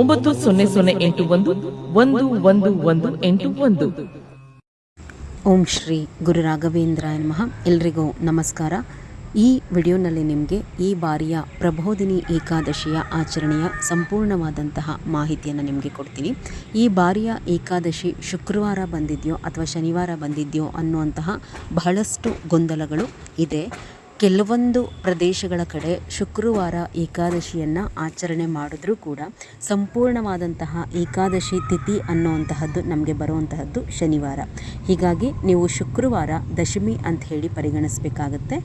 ಒಂಬತ್ತು ಸೊನ್ನೆ ಸೊನ್ನೆ ಎಂಟು ಒಂದು ಒಂದು ಒಂದು ಒಂದು ಎಂಟು ಒಂದು. ಓಂ ಶ್ರೀ ಗುರು ರಾಘವೇಂದ್ರಾಯ ನಮಃ. ಎಲ್ರಿಗೂ ನಮಸ್ಕಾರ. ಈ ವಿಡಿಯೋನಲ್ಲಿ ನಿಮಗೆ ಈ ಬಾರಿಯ ಪ್ರಬೋಧಿನಿ ಏಕಾದಶಿಯ ಆಚರಣೆಯ ಸಂಪೂರ್ಣವಾದಂತಹ ಮಾಹಿತಿಯನ್ನು ನಿಮಗೆ ಕೊಡ್ತೀನಿ. ಈ ಬಾರಿಯ ಏಕಾದಶಿ ಶುಕ್ರವಾರ ಬಂದಿದೆಯೋ ಅಥವಾ ಶನಿವಾರ ಬಂದಿದೆಯೋ ಅನ್ನುವಂತಹ ಬಹಳಷ್ಟು ಗೊಂದಲಗಳು ಇದೆ. ಕೆಲವೊಂದು ಪ್ರದೇಶಗಳ ಕಡೆ ಶುಕ್ರವಾರ ಏಕಾದಶಿಯನ್ನು ಆಚರಣೆ ಮಾಡಿದ್ರೂ ಕೂಡ ಸಂಪೂರ್ಣವಾದಂತಹ ಏಕಾದಶಿ ತಿಥಿ ಅನ್ನುವಂತಹದ್ದು ನಮಗೆ ಬರುವಂತಹದ್ದು ಶನಿವಾರ. ಹೀಗಾಗಿ ನೀವು ಶುಕ್ರವಾರ ದಶಮಿ ಅಂತ ಹೇಳಿ ಪರಿಗಣಿಸಬೇಕಾಗತ್ತೆ.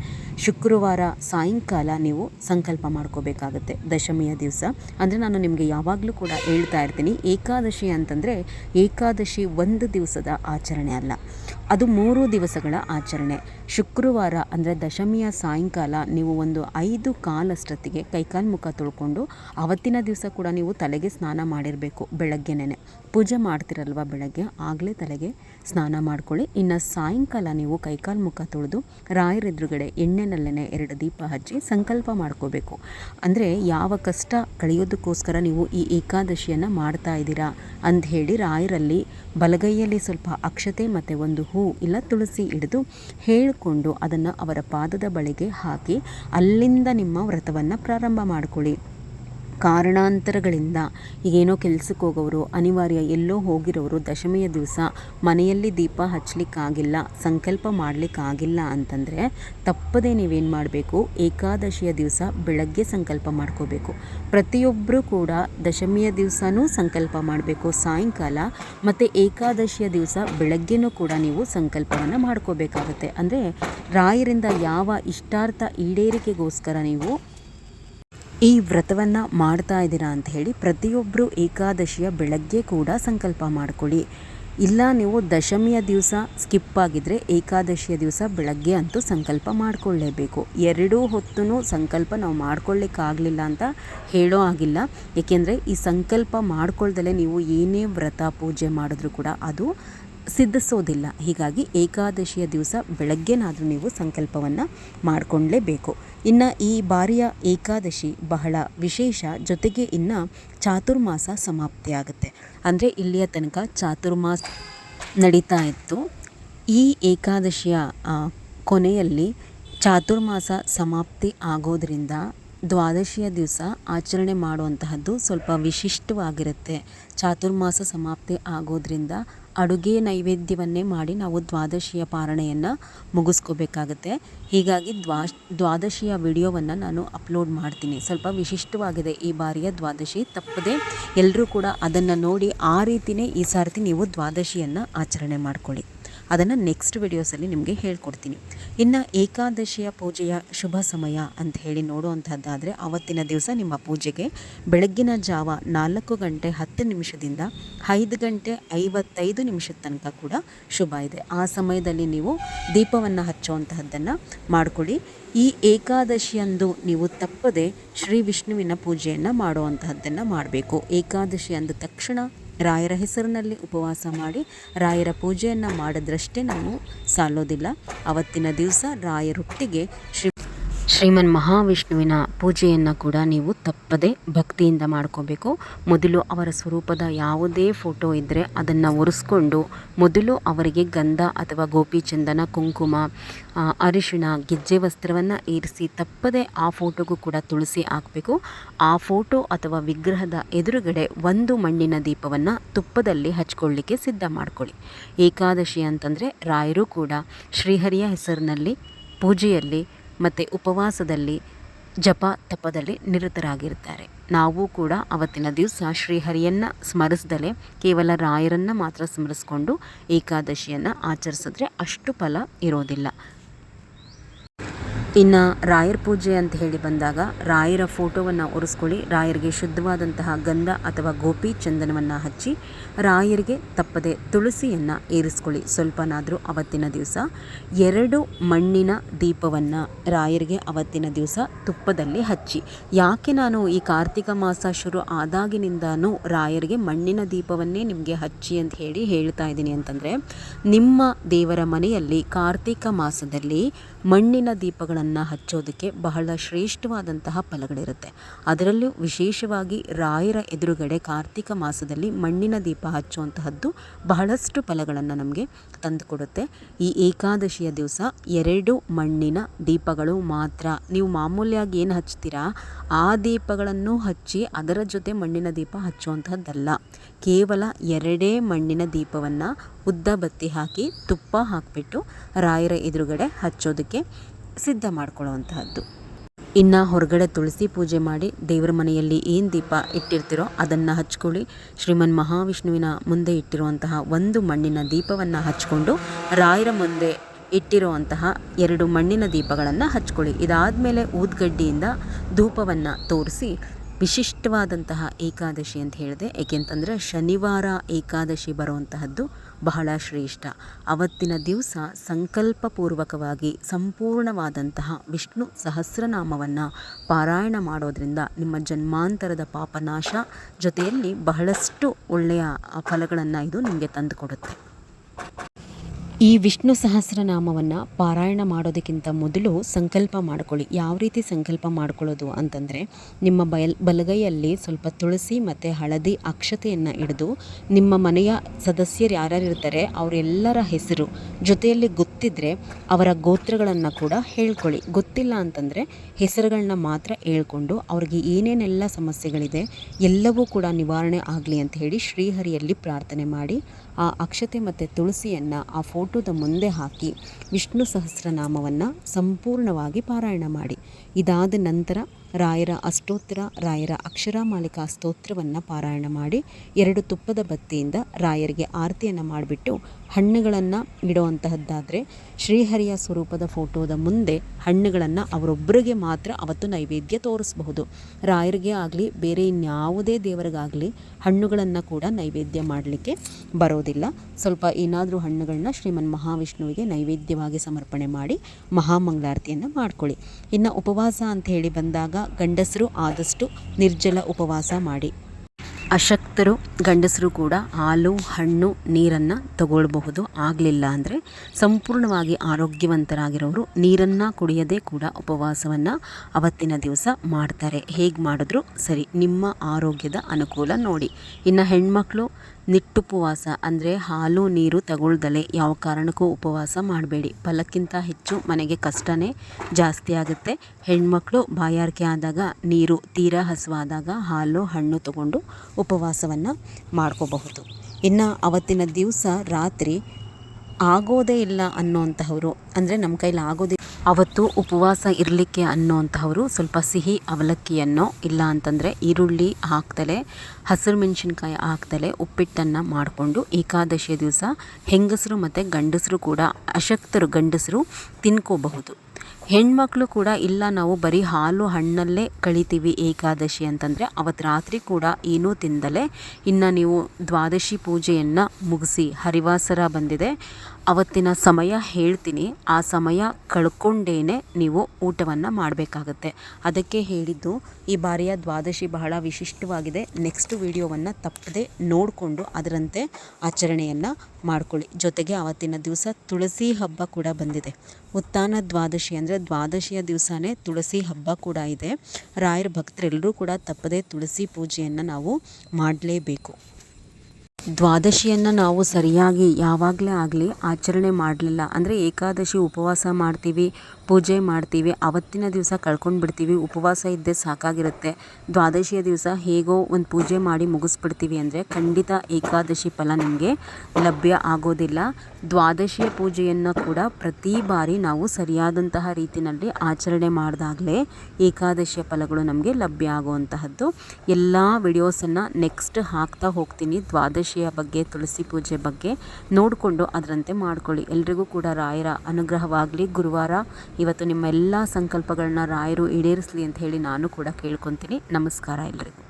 ಶುಕ್ರವಾರ ಸಾಯಂಕಾಲ ನೀವು ಸಂಕಲ್ಪ ಮಾಡ್ಕೋಬೇಕಾಗತ್ತೆ ದಶಮಿಯ ದಿವಸ. ಅಂದರೆ ನಾನು ನಿಮಗೆ ಯಾವಾಗಲೂ ಕೂಡ ಹೇಳ್ತಾ ಇರ್ತೀನಿ ಏಕಾದಶಿ ಅಂತಂದರೆ ಏಕಾದಶಿ ಒಂದು ದಿವಸದ ಆಚರಣೆ ಅಲ್ಲ. ಅದು ಮೂರು ದಿವಸಗಳ ಆಚರಣೆ. ಶುಕ್ರವಾರ ಅಂದರೆ ದಶಮಿಯ ಸಾಯಂಕಾಲ ನೀವು ಒಂದು ಐದು ಕಾಲಷ್ಟೊತ್ತಿಗೆ ಕೈಕಾಲು ಮುಖ ತೊಳ್ಕೊಂಡು ಅವತ್ತಿನ ದಿವಸ ಕೂಡ ನೀವು ತಲೆಗೆ ಸ್ನಾನ ಮಾಡಿರಬೇಕು ಬೆಳಗ್ಗೆನೇ ಪೂಜೆ ಮಾಡ್ತಿರಲ್ವ ಬೆಳಗ್ಗೆ? ಆಗಲೇ ತಲೆಗೆ ಸ್ನಾನ ಮಾಡ್ಕೊಳ್ಳಿ. ಇನ್ನು ಸಾಯಂಕಾಲ ನೀವು ಕೈಕಾಲು ಮುಖ ತೊಳೆದು ರಾಯರೆದುರುಗಡೆ ಎಣ್ಣೆನಲ್ಲೇ ಎರಡು ದೀಪ ಹಚ್ಚಿ ಸಂಕಲ್ಪ ಮಾಡ್ಕೋಬೇಕು. ಅಂದರೆ ಯಾವ ಕಷ್ಟ ಕಳೆಯೋದಕ್ಕೋಸ್ಕರ ನೀವು ಈ ಏಕಾದಶಿಯನ್ನು ಮಾಡ್ತಾ ಇದ್ದೀರಾ ಅಂತ ಹೇಳಿ ರಾಯರಲ್ಲಿ ಬಲಗೈಯಲ್ಲಿ ಸ್ವಲ್ಪ ಅಕ್ಷತೆ ಮತ್ತು ಒಂದು ಹೂ ಇಲ್ಲ ತುಳಸಿ ಹಿಡಿದು ಹೇಳಿಕೊಂಡು ಅದನ್ನು ಅವರ ಪಾದದ ಬಳಿಗೆ ಹಾಕಿ ಅಲ್ಲಿಂದ ನಿಮ್ಮ ವ್ರತವನ್ನು ಪ್ರಾರಂಭ ಮಾಡ್ಕೊಳ್ಳಿ. ಕಾರಣಾಂತರಗಳಿಂದ ಈಗೇನೋ ಕೆಲ್ಸಕ್ಕೆ ಹೋಗೋರು, ಅನಿವಾರ್ಯ ಎಲ್ಲೋ ಹೋಗಿರೋರು ದಶಮಿಯ ದಿವಸ ಮನೆಯಲ್ಲಿ ದೀಪ ಹಚ್ಚಲಿಕ್ಕಾಗಿಲ್ಲ, ಸಂಕಲ್ಪ ಮಾಡಲಿಕ್ಕಾಗಿಲ್ಲ ಅಂತಂದರೆ ತಪ್ಪದೇ ನೀವೇನು ಮಾಡಬೇಕು? ಏಕಾದಶಿಯ ದಿವಸ ಬೆಳಗ್ಗೆ ಸಂಕಲ್ಪ ಮಾಡ್ಕೋಬೇಕು. ಪ್ರತಿಯೊಬ್ಬರೂ ಕೂಡ ದಶಮಿಯ ದಿವಸನೂ ಸಂಕಲ್ಪ ಮಾಡಬೇಕು, ಸಾಯಂಕಾಲ ಮತ್ತು ಏಕಾದಶಿಯ ದಿವಸ ಬೆಳಗ್ಗೆನೂ ಕೂಡ ನೀವು ಸಂಕಲ್ಪವನ್ನು ಮಾಡ್ಕೋಬೇಕಾಗುತ್ತೆ. ಅಂದರೆ ರಾಯರಿಂದ ಯಾವ ಇಷ್ಟಾರ್ಥ ಈಡೇರಿಕೆಗೋಸ್ಕರ ನೀವು ಈ ವ್ರತವನ್ನು ಮಾಡ್ತಾ ಇದ್ದೀರಾ ಅಂತ ಹೇಳಿ ಪ್ರತಿಯೊಬ್ಬರು ಏಕಾದಶಿಯ ಬೆಳಗ್ಗೆ ಕೂಡ ಸಂಕಲ್ಪ ಮಾಡಿಕೊಳ್ಳಿ. ಇಲ್ಲ ನೀವು ದಶಮಿಯ ದಿವಸ ಸ್ಕಿಪ್ ಆಗಿದ್ದರೆ ಏಕಾದಶಿಯ ದಿವಸ ಬೆಳಗ್ಗೆ ಅಂತೂ ಸಂಕಲ್ಪ ಮಾಡಿಕೊಳ್ಳೇಬೇಕು. ಎರಡೂ ಹೊತ್ತೂ ಸಂಕಲ್ಪ ನಾವು ಮಾಡ್ಕೊಳ್ಳಿಕ್ಕಾಗಲಿಲ್ಲ ಅಂತ ಹೇಳೋ ಆಗಿಲ್ಲ ಏಕೆಂದರೆ ಈ ಸಂಕಲ್ಪ ಮಾಡ್ಕೊಳ್ದಲೇ ನೀವು ಏನೇ ವ್ರತ ಪೂಜೆ ಮಾಡಿದ್ರೂ ಕೂಡ ಅದು ಸಿದ್ಧಿಸೋದಿಲ್ಲ. ಹೀಗಾಗಿ ಏಕಾದಶಿಯ ದಿವಸ ಬೆಳಗ್ಗೆನಾದರೂ ನೀವು ಸಂಕಲ್ಪವನ್ನು ಮಾಡಿಕೊಳ್ಳೇಬೇಕು ಇನ್ನು ಈ ಬಾರಿಯ ಏಕಾದಶಿ ಬಹಳ ವಿಶೇಷ, ಜೊತೆಗೆ ಇನ್ನು ಚಾತುರ್ಮಾಸ ಸಮಾಪ್ತಿಯಾಗುತ್ತೆ. ಅಂದರೆ ಇಲ್ಲಿಯ ತನಕ ಚಾತುರ್ಮಾಸ ನಡೀತಾ ಇತ್ತು. ಈ ಏಕಾದಶಿಯ ಕೊನೆಯಲ್ಲಿ ಚಾತುರ್ಮಾಸ ಸಮಾಪ್ತಿ ಆಗೋದರಿಂದ ದ್ವಾದಶಿಯ ದಿವಸ ಆಚರಣೆ ಮಾಡುವಂತಹದ್ದು ಸ್ವಲ್ಪ ವಿಶಿಷ್ಟವಾಗಿರುತ್ತೆ. ಚಾತುರ್ಮಾಸ ಸಮಾಪ್ತಿ ಆಗೋದ್ರಿಂದ ಅಡುಗೆ ನೈವೇದ್ಯವನ್ನೇ ಮಾಡಿ ನಾವು ದ್ವಾದಶಿಯ ಪಾರಣೆಯನ್ನು ಮುಗಿಸ್ಕೋಬೇಕಾಗತ್ತೆ. ಹೀಗಾಗಿ ದ್ವಾ, ದ್ವಾದಶಿಯ ವಿಡಿಯೋವನ್ನು ನಾನು ಅಪ್ಲೋಡ್ ಮಾಡ್ತೀನಿ. ಸ್ವಲ್ಪ ವಿಶಿಷ್ಟವಾಗಿದೆ ಈ ಬಾರಿಯ ದ್ವಾದಶಿ. ತಪ್ಪದೆ ಎಲ್ಲರೂ ಕೂಡ ಅದನ್ನು ನೋಡಿ ಆ ರೀತಿಯೇ ಈ ಸಾರ್ತಿ ನೀವು ದ್ವಾದಶಿಯನ್ನು ಆಚರಣೆ ಮಾಡ್ಕೊಳ್ಳಿ. ಅದನ್ನು ನೆಕ್ಸ್ಟ್ ವಿಡಿಯೋಸಲ್ಲಿ ನಿಮಗೆ ಹೇಳ್ಕೊಡ್ತೀನಿ. ಇನ್ನು ಏಕಾದಶಿಯ ಪೂಜೆಯ ಶುಭ ಸಮಯ ಅಂತ ಹೇಳಿ ನೋಡುವಂಥದ್ದಾದರೆ ಆವತ್ತಿನ ದಿವಸ ನಿಮ್ಮ ಪೂಜೆಗೆ ಬೆಳಗ್ಗಿನ ಜಾವ ನಾಲ್ಕು ಗಂಟೆ ಹತ್ತು ನಿಮಿಷದಿಂದ ಐದು ಗಂಟೆ ಐವತ್ತೈದು ನಿಮಿಷದ ತನಕ ಕೂಡ ಶುಭ ಇದೆ. ಆ ಸಮಯದಲ್ಲಿ ನೀವು ದೀಪವನ್ನು ಹಚ್ಚುವಂತಹದ್ದನ್ನು ಮಾಡಿಕೊಳ್ಳಿ. ಈ ಏಕಾದಶಿಯಂದು ನೀವು ತಪ್ಪದೆ ಶ್ರೀ ವಿಷ್ಣುವಿನ ಪೂಜೆಯನ್ನು ಮಾಡುವಂತಹದ್ದನ್ನು ಮಾಡಬೇಕು. ಏಕಾದಶಿ ಅಂದ ತಕ್ಷಣ ರಾಯರ ಹೆಸರಿನಲ್ಲಿ ಉಪವಾಸ ಮಾಡಿ ರಾಯರ ಪೂಜೆಯನ್ನು ಮಾಡಿದ್ರಷ್ಟೇ ನಾವು ಸಾಲೋದಿಲ್ಲ. ಅವತ್ತಿನ ದಿವಸ ರಾಯರೊಟ್ಟಿಗೆ ಶ್ರೀ ಶ್ರೀಮನ್ ಮಹಾವಿಷ್ಣುವಿನ ಪೂಜೆಯನ್ನು ಕೂಡ ನೀವು ತಪ್ಪದೆ ಭಕ್ತಿಯಿಂದ ಮಾಡ್ಕೋಬೇಕು. ಮೊದಲು ಅವರ ಸ್ವರೂಪದ ಯಾವುದೇ ಫೋಟೋ ಇದ್ದರೆ ಅದನ್ನು ಒರೆಸ್ಕೊಂಡು ಮೊದಲು ಅವರಿಗೆ ಗಂಧ ಅಥವಾ ಗೋಪಿ ಚಂದನ, ಕುಂಕುಮ ಅರಿಶಿಣ, ಗೆಜ್ಜೆ ವಸ್ತ್ರವನ್ನು ಏರಿಸಿ ತಪ್ಪದೆ ಆ ಫೋಟೋಗೂ ಕೂಡ ತುಳಸಿ ಹಾಕಬೇಕು. ಆ ಫೋಟೋ ಅಥವಾ ವಿಗ್ರಹದ ಎದುರುಗಡೆ ಒಂದು ಮಣ್ಣಿನ ದೀಪವನ್ನು ತುಪ್ಪದಲ್ಲಿ ಹಚ್ಕೊಳ್ಳಿಕ್ಕೆ ಸಿದ್ಧ ಮಾಡ್ಕೊಳ್ಳಿ. ಏಕಾದಶಿ ಅಂತಂದರೆ ರಾಯರು ಕೂಡ ಶ್ರೀಹರಿಯ ಹೆಸರಿನಲ್ಲಿ ಪೂಜೆಯಲ್ಲಿ ಮತ್ತು ಉಪವಾಸದಲ್ಲಿ, ಜಪ ತಪದಲ್ಲಿ ನಿರತರಾಗಿರ್ತಾರೆ ನಾವು ಕೂಡ ಅವತ್ತಿನ ದಿವಸ ಶ್ರೀಹರಿಯನ್ನು ಸ್ಮರಿಸ್ದಲೇ ಕೇವಲ ರಾಯರನ್ನು ಮಾತ್ರ ಸ್ಮರಿಸ್ಕೊಂಡು ಏಕಾದಶಿಯನ್ನು ಆಚರಿಸಿದ್ರೆ ಅಷ್ಟು ಫಲ ಇರೋದಿಲ್ಲ. ಇನ್ನು ರಾಯರ ಪೂಜೆ ಅಂತ ಹೇಳಿ ಬಂದಾಗ ರಾಯರ ಫೋಟೋವನ್ನು ಒರೆಸ್ಕೊಳ್ಳಿ. ರಾಯರಿಗೆ ಶುದ್ಧವಾದಂತಹ ಗಂಧ ಅಥವಾ ಗೋಪಿ ಚಂದನವನ್ನು ಹಚ್ಚಿ ರಾಯರಿಗೆ ತಪ್ಪದೆ ತುಳಸಿಯನ್ನು ಏರಿಸ್ಕೊಳ್ಳಿ. ಸ್ವಲ್ಪನಾದರೂ ಅವತ್ತಿನ ದಿವಸ ಎರಡು ಮಣ್ಣಿನ ದೀಪವನ್ನು ರಾಯರಿಗೆ ಅವತ್ತಿನ ದಿವಸ ತುಪ್ಪದಲ್ಲಿ ಹಚ್ಚಿ. ಯಾಕೆ ನಾನು ಈ ಕಾರ್ತಿಕ ಮಾಸ ಶುರು ಆದಾಗಿನಿಂದನೂ ರಾಯರಿಗೆ ಮಣ್ಣಿನ ದೀಪವನ್ನೇ ನಿಮಗೆ ಹಚ್ಚಿ ಅಂತ ಹೇಳಿ ಹೇಳ್ತಾ ಇದ್ದೀನಿ ಅಂತಂದರೆ, ನಿಮ್ಮ ದೇವರ ಮನೆಯಲ್ಲಿ ಕಾರ್ತಿಕ ಮಾಸದಲ್ಲಿ ಮಣ್ಣಿನ ದೀಪಗಳನ್ನು ಹಚ್ಚೋದಕ್ಕೆ ಬಹಳ ಶ್ರೇಷ್ಠವಾದಂತಹ ಫಲಗಳಿರುತ್ತೆ. ಅದರಲ್ಲೂ ವಿಶೇಷವಾಗಿ ರಾಯರ ಎದುರುಗಡೆ ಕಾರ್ತಿಕ ಮಾಸದಲ್ಲಿ ಮಣ್ಣಿನ ದೀಪ ಹಚ್ಚುವಂತಹದ್ದು ಬಹಳಷ್ಟು ಫಲಗಳನ್ನು ನಮಗೆ ತಂದುಕೊಡುತ್ತೆ. ಈ ಏಕಾದಶಿಯ ದಿವಸ ಎರಡು ಮಣ್ಣಿನ ದೀಪಗಳು ಮಾತ್ರ. ನೀವು ಮಾಮೂಲಿಯಾಗಿ ಏನು ಹಚ್ತೀರಾ? ಆ ದೀಪಗಳನ್ನು ಹಚ್ಚಿ ಅದರ ಜೊತೆ ಮಣ್ಣಿನ ದೀಪ ಹಚ್ಚುವಂತಹದ್ದಲ್ಲ. ಕೇವಲ ಎರಡೇ ಮಣ್ಣಿನ ದೀಪವನ್ನು ಉದ್ದ ಬತ್ತಿ ಹಾಕಿ ತುಪ್ಪ ಹಾಕಿಬಿಟ್ಟು ರಾಯರ ಎದುರುಗಡೆ ಹಚ್ಚೋದಕ್ಕೆ ಸಿದ್ಧ ಮಾಡ್ಕೊಳ್ಳುವಂತಹದ್ದು. ಇನ್ನು ಹೊರಗಡೆ ತುಳಸಿ ಪೂಜೆ ಮಾಡಿ ದೇವರ ಮನೆಯಲ್ಲಿ ಏನು ದೀಪ ಇಟ್ಟಿರ್ತೀರೋ ಅದನ್ನು ಹಚ್ಕೊಳ್ಳಿ. ಶ್ರೀಮನ್ ಮಹಾವಿಷ್ಣುವಿನ ಮುಂದೆ ಇಟ್ಟಿರುವಂತಹ ಒಂದು ಮಣ್ಣಿನ ದೀಪವನ್ನು ಹಚ್ಕೊಂಡು ರಾಯರ ಮುಂದೆ ಇಟ್ಟಿರುವಂತಹ ಎರಡು ಮಣ್ಣಿನ ದೀಪಗಳನ್ನು ಹಚ್ಕೊಳ್ಳಿ. ಇದಾದಮೇಲೆ ಊದ್ಗಡ್ಡಿಯಿಂದ ಧೂಪವನ್ನು ತೋರಿಸಿ ವಿಶಿಷ್ಟವಾದಂತಹ ಏಕಾದಶಿ ಅಂತ ಹೇಳಿದೆ. ಏಕೆಂತಂದರೆ ಶನಿವಾರ ಏಕಾದಶಿ ಬರುವಂತಹದ್ದು ಬಹಳ ಶ್ರೇಷ್ಠ. ಅವತ್ತಿನ ದಿವಸ ಸಂಕಲ್ಪಪೂರ್ವಕವಾಗಿ ಸಂಪೂರ್ಣವಾದಂತಹ ವಿಷ್ಣು ಸಹಸ್ರನಾಮವನ್ನು ಪಾರಾಯಣ ಮಾಡೋದ್ರಿಂದ ನಿಮ್ಮ ಜನ್ಮಾಂತರದ ಪಾಪನಾಶ ಜೊತೆಯಲ್ಲಿ ಬಹಳಷ್ಟು ಒಳ್ಳೆಯ ಫಲಗಳನ್ನು ಇದು ನಿಮಗೆ ತಂದುಕೊಡುತ್ತೆ ಈ ವಿಷ್ಣು ಸಹಸ್ರನಾಮವನ್ನು ಪಾರಾಯಣ ಮಾಡೋದಕ್ಕಿಂತ ಮೊದಲು ಸಂಕಲ್ಪ ಮಾಡ್ಕೊಳ್ಳಿ. ಯಾವ ರೀತಿ ಸಂಕಲ್ಪ ಮಾಡ್ಕೊಳ್ಳೋದು ಅಂತಂದರೆ, ನಿಮ್ಮ ಬಯಲ್, ಬಲಗೈಯಲ್ಲಿ ಸ್ವಲ್ಪ ತುಳಸಿ ಮತ್ತು ಹಳದಿ ಅಕ್ಷತೆಯನ್ನು ಹಿಡಿದು ನಿಮ್ಮ ಮನೆಯ ಸದಸ್ಯರು ಯಾರ್ಯಾರಿರ್ತಾರೆ, ಅವರೆಲ್ಲರ ಹೆಸರು ಜೊತೆಯಲ್ಲಿ ಗೊತ್ತಿದ್ದರೆ ಅವರ ಗೋತ್ರಗಳನ್ನು ಕೂಡ ಹೇಳ್ಕೊಳ್ಳಿ. ಗೊತ್ತಿಲ್ಲ ಅಂತಂದರೆ ಹೆಸರುಗಳನ್ನ ಮಾತ್ರ ಹೇಳ್ಕೊಂಡು ಅವ್ರಿಗೆ ಏನೇನೆಲ್ಲ ಸಮಸ್ಯೆಗಳಿದೆ ಎಲ್ಲವೂ ಕೂಡ ನಿವಾರಣೆ ಆಗಲಿ ಅಂತ ಹೇಳಿ ಶ್ರೀಹರಿಯಲ್ಲಿ ಪ್ರಾರ್ಥನೆ ಮಾಡಿ ಆ ಅಕ್ಷತೆ ಮತ್ತು ತುಳಸಿಯನ್ನು ಆ ಫೋಟೋದ ಮುಂದೆ ಹಾಕಿ ವಿಷ್ಣು ಸಹಸ್ರನಾಮವನ್ನು ಸಂಪೂರ್ಣವಾಗಿ ಪಾರಾಯಣ ಮಾಡಿ. ಇದಾದ ನಂತರ ರಾಯರ ಅಷ್ಟೋತ್ತರ ರಾಯರ ಅಕ್ಷರಮಾಲಿಕಾ ಸ್ತೋತ್ರವನ್ನು ಪಾರಾಯಣ ಮಾಡಿ, ಎರಡು ತುಪ್ಪದ ಬತ್ತಿಯಿಂದ ರಾಯರಿಗೆ ಆರತಿಯನ್ನು ಮಾಡಿಬಿಟ್ಟು ಹಣ್ಣುಗಳನ್ನು ಇಡುವಂತಹದ್ದಾದರೆ ಶ್ರೀಹರಿಯ ಸ್ವರೂಪದ ಫೋಟೋದ ಮುಂದೆ ಹಣ್ಣುಗಳನ್ನು ಅವರೊಬ್ಬರಿಗೆ ಮಾತ್ರ ಅವತ್ತು ನೈವೇದ್ಯ ತೋರಿಸಬಹುದು. ರಾಯರಿಗೆ ಆಗಲಿ, ಬೇರೆ ಇನ್ಯಾವುದೇ ದೇವರಿಗಾಗಲಿ ಹಣ್ಣುಗಳನ್ನು ಕೂಡ ನೈವೇದ್ಯ ಮಾಡಲಿಕ್ಕೆ ಬರೋದಿಲ್ಲ. ಸ್ವಲ್ಪ ಏನಾದರೂ ಹಣ್ಣುಗಳನ್ನ ಶ್ರೀಮನ್ ಮಹಾವಿಷ್ಣುವಿಗೆ ನೈವೇದ್ಯವಾಗಿ ಸಮರ್ಪಣೆ ಮಾಡಿ ಮಹಾಮಂಗಳಾರತಿಯನ್ನು ಮಾಡ್ಕೊಳ್ಳಿ. ಇನ್ನು ಉಪವಾಸ ಅಂತ ಹೇಳಿ ಬಂದಾಗ ಗಂಡಸರು ಆದಷ್ಟು ನಿರ್ಜಲ ಉಪವಾಸ ಮಾಡಿ. ಅಶಕ್ತರು, ಗಂಡಸರು ಕೂಡ ಹಾಲು, ಹಣ್ಣು, ನೀರನ್ನು ತಗೊಳ್ಬಹುದು. ಆಗಲಿಲ್ಲ ಅಂದರೆ ಸಂಪೂರ್ಣವಾಗಿ ಆರೋಗ್ಯವಂತರಾಗಿರೋರು ನೀರನ್ನು ಕುಡಿಯದೇ ಕೂಡ ಉಪವಾಸವನ್ನು ಅವತ್ತಿನ ದಿವಸ ಮಾಡ್ತಾರೆ. ಹೇಗೆ ಮಾಡಿದ್ರು? ಸರಿ, ನಿಮ್ಮ ಆರೋಗ್ಯದ ಅನುಕೂಲ ನೋಡಿ. ಇನ್ನು ಹೆಣ್ಮಕ್ಳು ನಿಟ್ಟುಪವಾಸ ಅಂದರೆ ಹಾಲು ನೀರು ತಗೊಳ್ದಲೆ ಯಾವ ಕಾರಣಕ್ಕೂ ಉಪವಾಸ ಮಾಡಬೇಡಿ. ಫಲಕ್ಕಿಂತ ಹೆಚ್ಚು ಮನೆಗೆ ಕಷ್ಟನೇ ಜಾಸ್ತಿ ಆಗುತ್ತೆ. ಹೆಣ್ಮಕ್ಳು ಬಾಯಾರಿಕೆ ಆದಾಗ ನೀರು, ತೀರಾ ಹಸುವಾದಾಗ ಹಾಲು, ಹಣ್ಣು ತಗೊಂಡು ಉಪವಾಸವನ್ನು ಮಾಡ್ಕೋಬಹುದು. ಇನ್ನು ಅವತ್ತಿನ ದಿವಸ ರಾತ್ರಿ ಆಗೋದೇ ಇಲ್ಲ ಅನ್ನೋಂತಹವರು ಅಂದರೆ ನಮ್ಮ ಕೈಲಿ ಆಗೋದಿಲ್ಲ ಅವತ್ತು ಉಪವಾಸ ಇರಲಿಕ್ಕೆ ಅನ್ನೋಂತಹವರು ಸ್ವಲ್ಪ ಸಿಹಿ ಅವಲಕ್ಕಿಯನ್ನು ಇಲ್ಲ ಅಂತಂದರೆ ಈರುಳ್ಳಿ ಹಾಕ್ದಲೆ ಹಸಿರು ಮೆಣಸಿನ್ಕಾಯಿ ಹಾಕ್ದಲೆ ಉಪ್ಪಿಟ್ಟನ್ನು ಮಾಡಿಕೊಂಡು ಏಕಾದಶಿಯ ದಿವಸ ಹೆಂಗಸರು ಮತ್ತು ಗಂಡಸರು ಕೂಡ, ಅಶಕ್ತರು ಗಂಡಸರು ತಿನ್ಕೋಬಹುದು. ಹೆಣ್ಮಕ್ಳು ಕೂಡ ಇಲ್ಲ, ನಾವು ಬರೀ ಹಾಲು ಹಣ್ಣಲ್ಲೇ ಕಳಿತೀವಿ ಏಕಾದಶಿ ಅಂತಂದರೆ ಅವತ್ತು ರಾತ್ರಿ ಕೂಡ ಏನೂ ತಿಂದಲೇ. ಇನ್ನು ನೀವು ದ್ವಾದಶಿ ಪೂಜೆಯನ್ನು ಮುಗಿಸಿ ಹರಿವಾಸರ ಬಂದಿದೆ. ಅವತ್ತಿನ ಸಮಯ ಹೇಳ್ತೀನಿ. ಆ ಸಮಯ ಕಳ್ಕೊಂಡೇನೆ ನೀವು ಊಟವನ್ನು ಮಾಡಬೇಕಾಗತ್ತೆ. ಅದಕ್ಕೆ ಹೇಳಿದ್ದು, ಈ ಬಾರಿಯ ದ್ವಾದಶಿ ಬಹಳ ವಿಶಿಷ್ಟವಾಗಿದೆ. ನೆಕ್ಸ್ಟ್ ವಿಡಿಯೋವನ್ನು ತಪ್ಪದೆ ನೋಡಿಕೊಂಡು ಅದರಂತೆ ಆಚರಣೆಯನ್ನು ಮಾಡ್ಕೊಳ್ಳಿ. ಜೊತೆಗೆ ಅವತ್ತಿನ ದಿವಸ ತುಳಸಿ ಹಬ್ಬ ಕೂಡ ಬಂದಿದೆ. ಉತ್ತಾನ ದ್ವಾದಶಿ ಅಂದರೆ ದ್ವಾದಶಿಯ ದಿವಸನೇ ತುಳಸಿ ಹಬ್ಬ ಕೂಡ ಇದೆ. ರಾಯರ ಭಕ್ತರೆಲ್ಲರೂ ಕೂಡ ತಪ್ಪದೆ ತುಳಸಿ ಪೂಜೆಯನ್ನು ನಾವು ಮಾಡಲೇಬೇಕು. ದ್ವಾದಶಿಯನ್ನು ನಾವು ಸರಿಯಾಗಿ ಯಾವಾಗಲೇ ಆಗಲಿ ಆಚರಣೆ ಮಾಡಲಿಲ್ಲ. ಅಂದರೆ ಏಕಾದಶಿ ಉಪವಾಸ ಮಾಡ್ತೀವಿ ಪೂಜೆ ಮಾಡ್ತೀವಿ, ಅವತ್ತಿನ ದಿವಸ ಕಳ್ಕೊಂಡು ಬಿಡ್ತೀವಿ, ಉಪವಾಸ ಇದ್ದೆ ಸಾಕಾಗಿರುತ್ತೆ. ದ್ವಾದಶಿಯ ದಿವಸ ಹೇಗೋ ಒಂದು ಪೂಜೆ ಮಾಡಿ ಮುಗಿಸ್ಬಿಡ್ತೀವಿ ಅಂದರೆ ಖಂಡಿತ ಏಕಾದಶಿ ಫಲ ನಿಮಗೆ ಲಭ್ಯ ಆಗೋದಿಲ್ಲ. ದ್ವಾದಶಿಯ ಪೂಜೆಯನ್ನು ಕೂಡ ಪ್ರತಿ ಬಾರಿ ನಾವು ಸರಿಯಾದಂತಹ ರೀತಿಯಲ್ಲಿ ಆಚರಣೆ ಮಾಡಿದಾಗಲೇ ಏಕಾದಶಿಯ ಫಲಗಳು ನಮಗೆ ಲಭ್ಯ ಆಗುವಂತಹದ್ದು. ಎಲ್ಲ ವಿಡಿಯೋಸನ್ನು ನೆಕ್ಸ್ಟ್ ಹಾಕ್ತಾ ಹೋಗ್ತೀನಿ. ದ್ವಾದಶಿಯ ಬಗ್ಗೆ, ತುಳಸಿ ಪೂಜೆ ಬಗ್ಗೆ ನೋಡಿಕೊಂಡು ಅದರಂತೆ ಮಾಡ್ಕೊಳ್ಳಿ. ಎಲ್ರಿಗೂ ಕೂಡ ರಾಯರ ಅನುಗ್ರಹವಾಗಲಿ. ಗುರುವಾರ ಇವತ್ತು ನಿಮ್ಮೆಲ್ಲ ಸಂಕಲ್ಪಗಳನ್ನ ರಾಯರು ಈಡೇರಿಸಲಿ ಅಂತ ಹೇಳಿ ನಾನು ಕೂಡ ಕೇಳ್ಕೊತೀನಿ. ನಮಸ್ಕಾರ ಎಲ್ರಿಗೂ.